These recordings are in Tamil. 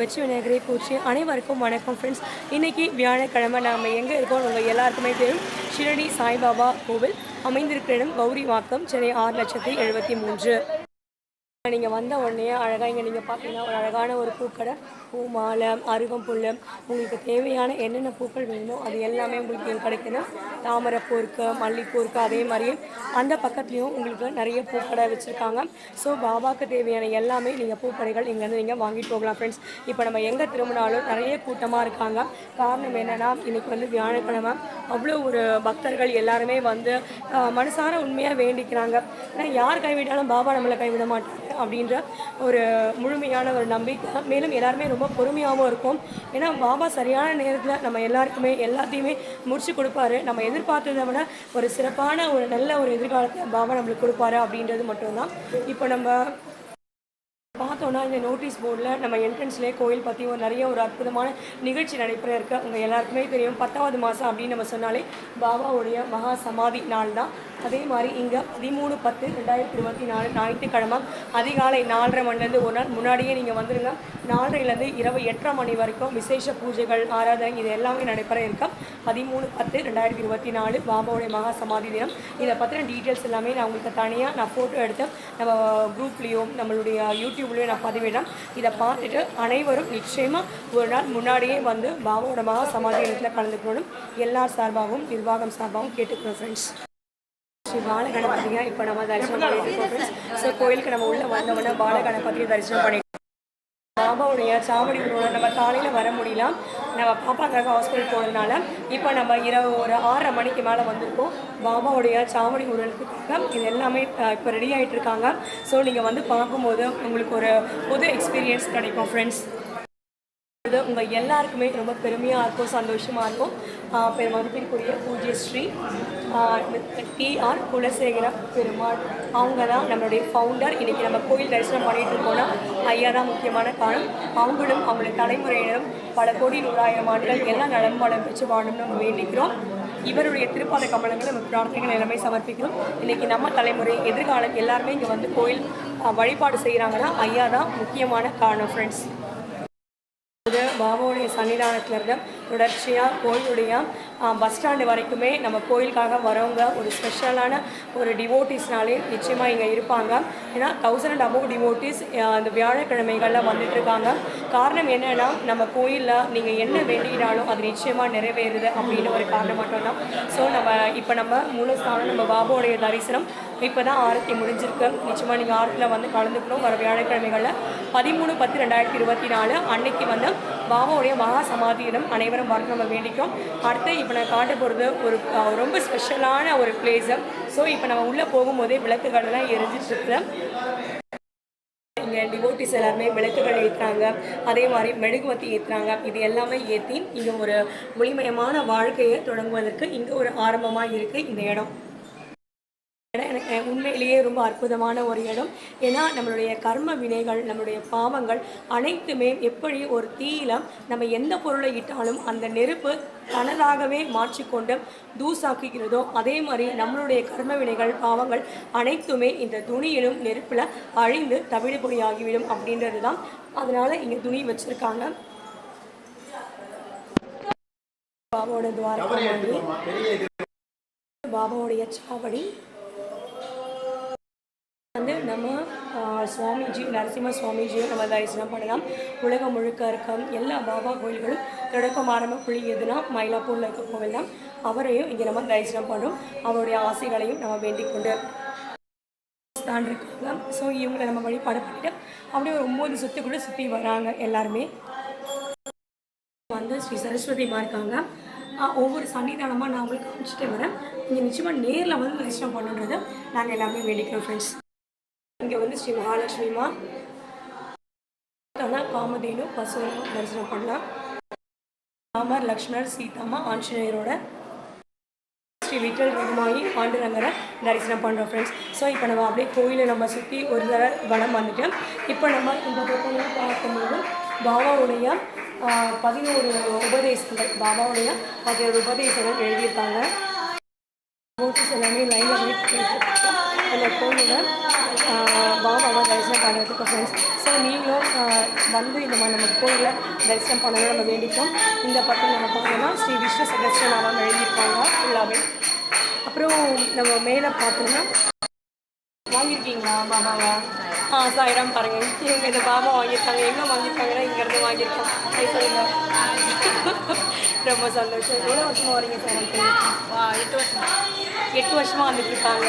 வச்சு விநாயகரை பூச்சி அனைவருக்கும் வணக்கம் ஃப்ரெண்ட்ஸ் இன்னைக்கு வியாழக்கிழமை நாம் எங்கே இருக்கோம்? உங்கள் எல்லாருக்குமே தெரியும். ஷிரடி சாய்பாபா கோவில் அமைந்திருக்கிற இடம் கௌரி வாக்கம் சென்னை ஆறு லட்சத்தி எழுபத்தி மூன்று. நீங்கள் வந்த உடனே அழகாக இங்கே நீங்கள் பார்த்தீங்கன்னா ஒரு அழகான ஒரு பூக்கடை பூ மாலை அருகம்புல் உங்களுக்கு தேவையான என்னென்ன பூக்கள் வேணுமோ அது எல்லாமே உங்களுக்கு இங்கே கிடைக்கணும். தாமரைப்பூ இருக்குது மல்லிப்பூ இருக்குது அதே மாதிரி அந்த பக்கத்துலேயும் உங்களுக்கு நிறைய பூக்கடை வச்சுருக்காங்க. ஸோ பாபாவுக்கு தேவையான எல்லாமே நீங்கள் பூக்கடைகள் இங்கேருந்து நீங்கள் வாங்கிட்டு போகலாம் ஃப்ரெண்ட்ஸ் இப்போ நம்ம எங்கே திரும்பினாலும் நிறைய கூட்டமாக இருக்காங்க. காரணம் என்னென்னா இன்றைக்கி வந்து வியாழக்கிழமை. அவ்வளோ ஒரு பக்தர்கள் எல்லாருமே வந்து மனசார உண்மையாக வேண்டிக்கிறாங்க. ஏன்னா யார் கைவிட்டாலும் பாபா நம்மளை கைவிட மாட்டாங்க அப்படின்ற ஒரு முழுமையான ஒரு நம்பிக்கை. மேலும் எல்லாருமே ரொம்ப பொறுமையாகவும் இருக்கும். ஏன்னா பாபா சரியான நேரத்தில் நம்ம எல்லாருக்குமே எல்லாத்தையுமே முடிச்சு கொடுப்பாரு. நம்ம எதிர்பார்த்ததை விட ஒரு சிறப்பான ஒரு நல்ல ஒரு எதிர்காலத்தை பாபா நம்மளுக்கு கொடுப்பாரு அப்படின்றது மட்டும்தான். இப்போ நம்ம பார்த்தோன்னா இந்த நோட்டீஸ் போர்டில் நம்ம என்ட்ரன்ஸ்லேயே கோயில் பற்றி ஒரு நிறைய ஒரு அற்புதமான நிகழ்ச்சி நடைபெற இருக்கு உங்கள் எல்லாருக்குமே தெரியும். பத்தாவது மாதம் அப்படின்னு நம்ம சொன்னாலே பாபாவுடைய மகா சமாதி நாள் தான் அதே மாதிரி இங்கே பதிமூணு பத்து ரெண்டாயிரத்தி இருபத்தி நாலு ஞாயிற்றுக்கிழமை அதிகாலை நாலரை மணிலேருந்து ஒரு நாள் முன்னாடியே நீங்கள் வந்துடுங்க நாலரைலேருந்து இரவு எட்டரை மணி வரைக்கும் விசேஷ பூஜைகள் ஆராதனை இது எல்லாமே நடைபெற இருக்கும். பதிமூணு பத்து ரெண்டாயிரத்தி இருபத்தி நாலு பாபாவுடைய மகா சமாதி தினம். இதை பற்றின டீட்டெயில்ஸ் எல்லாமே நான் உங்களுக்கு தனியாக நான் ஃபோட்டோ எடுத்து நம்ம குரூப்லேயும் நம்மளுடைய யூடியூப்லேயும் நான் பதிவிடுறேன். இதை பார்த்துட்டு அனைவரும் நிச்சயமாக ஒரு நாள் முன்னாடியே வந்து பாபாவோட மகா சமாதி தினத்தில் கலந்துக்கணும் எல்லார் சார்பாகவும் நிர்வாகம் சார்பாகவும் கேட்டுக்கிறோம் ஃப்ரெண்ட்ஸ் ஸ்ரீ பாலகணபதியா இப்போ நம்ம தரிசனம் பண்ணிட்டு இருக்கோம் ஃப்ரெண்ட்ஸ் ஸோ கோயிலுக்கு நம்ம உள்ளே வந்தோம்னா பாலகணபதியை தரிசனம் பண்ணிட்டு பாபாவுடைய சாவடி உருவம் நம்ம காலையில் வர முடியல நம்ம பாப்பாக்காக ஹாஸ்பிட்டல் போனதுனால இப்போ நம்ம இரவு ஒரு ஆறரை மணிக்கு மேலே வந்திருக்கோம். பாபாவுடைய சாவடி உருவத்துக்காக இது எல்லாமே இப்போ ரெடி ஆகிட்டு இருக்காங்க. ஸோ நீங்கள் வந்து பார்க்கும்போது உங்களுக்கு ஒரு புது எக்ஸ்பீரியன்ஸ் கிடைக்கும் ஃப்ரெண்ட்ஸ் இது உங்கள் எல்லாருக்குமே ரொம்ப பெருமையாக இருக்கும் சந்தோஷமாக இருக்கும். பெரும் மதிப்பிற்குரிய பூஜ்ய ஸ்ரீ டிஆர் குலசேகர பெருமாள். அவங்க தான் நம்மளுடைய ஃபவுண்டர் இன்றைக்கி நம்ம கோயில் தரிசனம் பண்ணிட்டு இருக்கோம்னா ஐயா தான் முக்கியமான காரணம். அவங்களும் அவங்களுடைய தலைமுறையினரும் பல கோடி நூறாயிரம் ஆண்டுகள் எல்லாம் நலம் வளம் பெற்று வாழணும்னு நம்ம வேண்டிக்கிறோம். இவருடைய திருப்பாத கமலங்களை நம்ம பிரார்த்தனைகள் எல்லாமே சமர்ப்பிக்கிறோம். இன்றைக்கி நம்ம தலைமுறை எதிர்காலம் எல்லாருமே இங்கே வந்து கோயில் வழிபாடு செய்கிறாங்கன்னா ஐயா தான் முக்கியமான காரணம் ஃப்ரெண்ட்ஸ் பாபாவுடைய சன்னிதானத்துல தொடர்ச்சியாக கோயிலுடைய பஸ் ஸ்டாண்டு வரைக்குமே நம்ம கோயிலுக்காக வரவங்க ஒரு ஸ்பெஷலான ஒரு டிவோட்டிஸ்னாலே நிச்சயமாக இங்கே இருப்பாங்க. ஏன்னா தௌசண்ட் அண்ட் அபவ் டிவோட்டிஸ் அந்த வியாழக்கிழமைகளில் வந்துட்டுருக்காங்க காரணம் என்னன்னா நம்ம கோயிலில் நீங்கள் என்ன வேண்டினாலும் அது நிச்சயமாக நிறைவேறுது அப்படின்னு ஒரு காரணம் மட்டும்தான் ஸோ நம்ம இப்போ நம்ம மூலஸ்தானம் நம்ம பாபாவுடைய தரிசனம் இப்போ தான் ஆரத்தி முடிஞ்சிருக்கு. நிச்சயமாக நீங்கள் ஆரத்தில் வந்து கலந்துக்கணும். வர வியாழக்கிழமைகளில் பதிமூணு பத்து ரெண்டாயிரத்தி இருபத்தி நாலு அன்னைக்கு வந்து பாபாவுடைய மகா சமாதியிடம் அனைவரும் வரணும் நம்ம வேண்டிக்கும் அடுத்து இப்போ நான் காட்ட போகிறது ஒரு ரொம்ப ஸ்பெஷலான ஒரு பிளேஸு ஸோ இப்போ நம்ம உள்ளே போகும்போதே விளக்குகள்லாம் எரிஞ்சிட்ருக்கு இருக்குது டிவோட்டிஸ் எல்லாருமே விளக்குகள் ஏற்றுறாங்க அதே மாதிரி மெழுகுவத்தி ஏற்றுறாங்க இது எல்லாமே ஏற்றி இங்கே ஒரு ஒளிமயமான வாழ்க்கையை தொடங்குவதற்கு இங்கே ஒரு ஆரம்பமாக இருக்குது இந்த இடம். உண்மையிலேயே ரொம்ப அற்புதமான ஒரு இடம். ஏன்னா நம்மளுடைய கர்ம வினைகள் நம்மளுடைய பாவங்கள் அனைத்துமே எப்படி ஒரு தீயில நம்ம எந்த பொருளை இட்டாலும் அந்த நெருப்பு தனதாகவே மாற்றிக்கொண்டு தூசாக்குகிறதோ அதே மாதிரி நம்மளுடைய கர்ம வினைகள் பாவங்கள் அனைத்துமே இந்த துணியிலும் நெருப்பில் அழிந்து தவிடு பொடியாகிவிடும் அப்படின்றது தான் அதனால இங்கே துணி வச்சிருக்காங்க. பாபாவோட துவாரகா பாபாவுடைய சாவடி. நம்ம சுவாமிஜி நரசிம்ம சுவாமிஜியை நம்ம தரிசனம் பண்ணலாம். உலகம் முழுக்க இருக்க எல்லா பாபா கோயில்களும் தொடக்கம் ஆரம்ப புள்ளி எதுனா மயிலாப்பூரில் இருக்க கோவில் தான். அவரையும் இங்கே நம்ம தரிசனம் பண்ணுறோம் அவருடைய ஆசைகளையும் நம்ம வேண்டிக் கொண்டு தான் இருக்காங்க. ஸோ இவங்களை நம்ம வழிபாடு பண்ணிட்டு அப்படியே ஒரு ஒம்பது சுற்றி கூட சுற்றி வராங்க எல்லாருமே. வந்து ஸ்ரீ சரஸ்வதிமா இருக்காங்க. ஒவ்வொரு சன்னிதானமாக நான் உங்களுக்கு காமிச்சிட்டே வரேன். இங்கே நிச்சயமாக நேரில் வந்து தரிசனம் பண்ணுன்றது நாங்கள் எல்லாமே வேண்டிக்கிறோம் ஃப்ரெண்ட்ஸ் இங்கே வந்து ஸ்ரீ மகாலட்சுமிமா ஆனால் காமதேனு பசுவனும் தரிசனம் பண்ணலாம். ராமர் லக்ஷ்மணர் சீதாமா ஆஞ்சநேயரோட ஸ்ரீ விட்டல் ரகுமாயி பாண்டுரங்கரை தரிசனம் பண்ணுறோம் ஃப்ரெண்ட்ஸ் ஸோ இப்போ நம்ம அப்படியே கோயிலை நம்ம சுற்றி ஒரு தடவை வடம் வந்துட்டு இப்போ நம்ம இந்த பக்கம் பார்க்கும்போது பாபாவுடைய பதினோரு உபதேசங்கள். பாபாவுடைய பதினோரு உபதேசங்கள் எழுதியிருக்காங்க. நோட்டீஸ் எல்லாமே லைனில் போயிட்டு இல்லை அந்த கோயிலோட பாபாவை தரிசனம் பண்ணுறதுக்கு ஃப்ரெண்ட்ஸ் ஸோ நீங்களும் வந்து இந்த மாதிரி நம்ம கோயிலில் தரிசனம் பண்ணணும் நம்ம வேண்டிப்போம். இந்த பக்கம் நம்ம பார்த்தோம்னா ஸ்ரீ விஷ்ணு சகஸ்ரநாமம் எழுதியிருப்பாங்க ஃபுல்லாகவே அப்புறம் நம்ம மேலே பார்த்தோம்னா வாங்கியிருக்கீங்களா பாபாவா ஆ சாயிரம் பாருங்கள் இவங்க இந்த பாபா வாங்கியிருக்காங்க எங்கே வாங்கியிருக்காங்கன்னா இங்கேருந்து வாங்கியிருக்கோம் அது சொல்லுங்க. ரொம்ப சந்தோஷம். எவ்வளோ வருஷமாக வரீங்க சார் வா, எட்டு வருஷம். எட்டு வருஷமாக வந்துட்டுருக்காங்க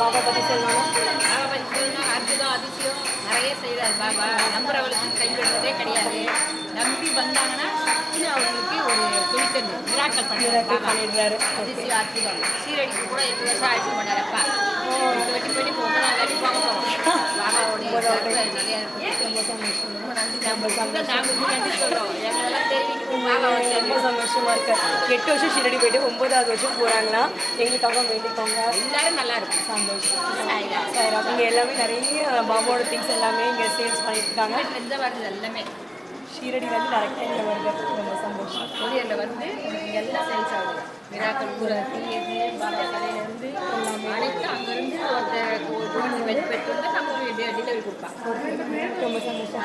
பாபா பற்றி சொல்லணும் பாபா பற்றி சொல்லணும் அற்புதம் அதிசயம். நிறைய செய்கிறார் பாபா. நம்புறவளுக்கு கைவிடுறதே கிடையாது. நம்பி வந்தாங்கன்னா சக்தி ஒரு மிராக்கள் பண்ணிடுறாரு அதிசயம் அற்புதம் சீரடிக்கு கூட எட்டு வருஷம் பண்ணாரப்பா வாட்டி போயிட்டு இப்போ ஒன்பதாம் வாட்டி போக போகிறோம் பாபாவுடைய கருத்தை நிறைய இருக்கு ரொம்ப நன்றி நம்ம நாங்கள் நன்றி சொல்கிறோம் எங்களெல்லாம் தெரிவிக்கணும் பாபா வந்து ரொம்ப சந்தோஷமா. இருக்கு எட்டு வருஷம் ஷிரடி போயிட்டு ஒன்பதாவது வருஷம் போறாங்கன்னா எங்களுக்காக வேண்டிக்கோங்க எல்லாரும் நல்லா இருக்கும் சந்தோஷம் சார் எல்லாமே நிறைய பாபாவோட திங்ஸ் எல்லாமே இங்கே சேல்ஸ் பண்ணிட்டு இருக்காங்க. வருது எல்லாமே. ஷீரடி வந்து டேரெக்டாக இங்கே வருது ரொம்ப சந்தோஷம். கொரியரில் வந்து எல்லாம் சேல்ஸ் ஆகுது. மிராக்கள் கூட தீயது கடையிலேருந்து அனைத்தும் அங்கேருந்து ஒரு பொண்ணு வெஜ் பெற்று வந்து நமக்கு டெலிவரி கொடுப்பாங்க. ரொம்ப சந்தோஷம்.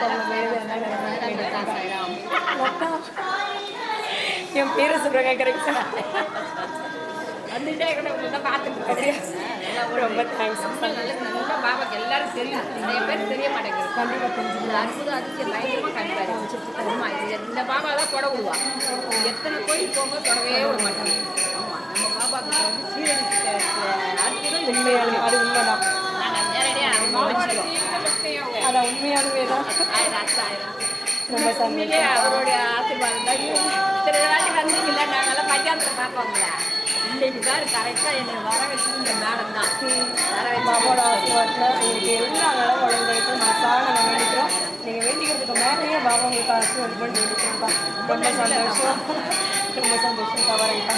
என் பேரை சொல்கிறாங்க கரெக்டாக வந்துட்டே கூட பார்த்துட்டு ரொம்ப தேங்க்ஸ் நல்ல பாபாக்கு எல்லாரும் தெரியும் நிறைய பேர் தெரிய மாட்டேங்குது கண்டிப்பாக தெரிஞ்சு இந்த அற்புதம் அதிசயம் பயங்கரமாக கண்டிப்பாக ஆமாம் இது இந்த பாபா தான் தொட விடுவா எத்தனை கோயில் போக தொடவே விட மாட்டாங்க ஆமாம் நம்ம பாபாக்கு வந்து அற்புதம் உண்மையான அது உண்மைதான் நாங்கள் நேரடியாக உண்மையானவே தான் ரொம்ப உண்மையிலே அவருடைய ஆசீர்வாதம் தான் வாட்டி வந்தீங்களா நாங்கெல்லாம் பஞ்சாயத்தில் பார்ப்போங்களா இன்னைக்கு தான் கரெக்டாக என்னை வர வச்சது இந்த மேடம் தான். வர வச்சு பாபாவோட ஆசீர்வாதத்தில் உங்களுக்கு எல்லா நலம் வளங்களுக்கும் மனசார நாங்கள் வேண்டிக்கிறோம் நீங்கள் வேண்டிக்கிறதுக்கு மேலேயே பாபா உங்களுக்கு ஆசீர்வாதம் பண்ணி வேண்டிக்கிறோம்ப்பா ரொம்ப சந்தோஷம். ரொம்ப சந்தோஷம். கவரைப்பா